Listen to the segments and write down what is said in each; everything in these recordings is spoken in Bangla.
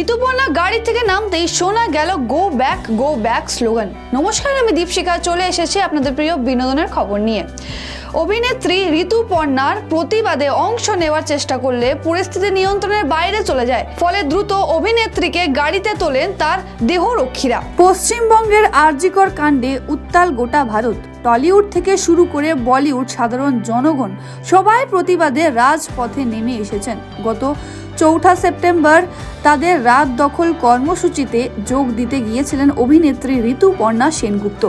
ঋতুপর্ণা গাড়ি থেকে নামতেই শোনা গেল go back go back slogan নমস্কার, আমি দীপশিখা। চলে এসেছি আপনাদের প্রিয় বিনোদনের খবর নিয়ে। অভিনেত্রী ঋতুপর্ণার প্রতিবাদে অংশ নেওয়ার চেষ্টা করলে পরিস্থিতি নিয়ন্ত্রণের বাইরে চলে যায়। ফলে দ্রুত অভিনেত্রীকে গাড়িতে তোলেন তার দেহরক্ষীরা। পশ্চিমবঙ্গের আরজিকর কাণ্ডে উত্তাল গোটা ভারত। টলিউড থেকে শুরু করে বলিউড সাধারণ জনগণ সবাই প্রতিবাদে রাজপথে নেমে এসেছেন। গত চৌঠা সেপ্টেম্বর তাদের রাত দখল কর্মসূচিতে যোগ দিতে গিয়েছিলেন অভিনেত্রী ঋতুপর্ণা সেনগুপ্ত।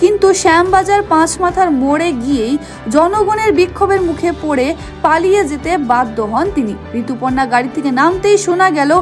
কিন্তু শ্যামবাজার পাঁচ মাথার মোড়ে গিয়েই জনগণের বিক্ষোভের মুখে পড়ে পালিয়ে যেতে বাধ্য হন তিনি। ঋতুপর্ণা গাড়ি থেকে নামতেই শোনা গেল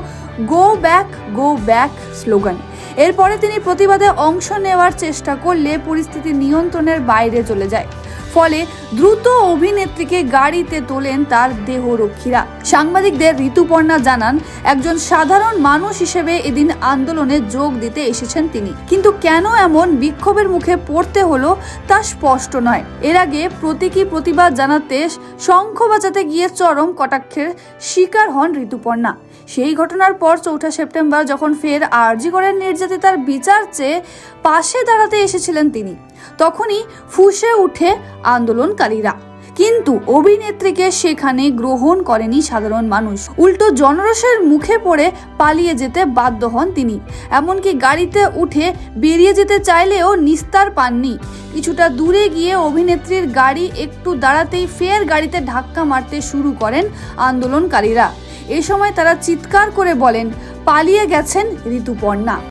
go back go back slogan এরপরে তিনি প্রতিবাদে অংশ নেওয়ার চেষ্টা করলে পরিস্থিতি নিয়ন্ত্রণের বাইরে চলে যায়। ফলে দ্রুত অভিনেত্রীকে গাড়িতে তোলেন তার দেহরক্ষীরা। সাংবাদিকদের ঋতুপর্ণা জানান, একজন সাধারণ মানুষ হিসেবে এদিন আন্দোলনে যোগ দিতে এসেছেন তিনি। কিন্তু কেন এমন বিক্ষোভের মুখে পড়তে হলো তা স্পষ্ট নয়। এর আগে প্রতীকী প্রতিবাদ জানাতে শঙ্খ বাজাতে গিয়ে চরম কটাক্ষের শিকার হন ঋতুপর্ণা। সেই ঘটনার পর চৌঠা সেপ্টেম্বর যখন ফের আরজি করেন নির্যাতিতার বিচার চেয়ে পাশে দাঁড়াতে এসেছিলেন তিনি, তখনই ফুসে উঠে আন্দোলনকারীরা। কিন্তু অভিনেত্রীকে সেখানে গ্রহণ করেনি সাধারণ মানুষ। উল্টো জনরসের মুখে পড়ে পালিয়ে যেতে বাধ্য হন তিনি। এমনকি গাড়িতে উঠে বেরিয়ে যেতে চাইলেও নিস্তার পাননি। কিছুটা দূরে গিয়ে অভিনেত্রীর গাড়ি একটু দাঁড়াতেই ফের গাড়িতে ধাক্কা মারতে শুরু করেন আন্দোলনকারীরা। এ সময় তারা চিৎকার করে বলেন, পালিয়ে গেছেন ঋতুপর্ণা।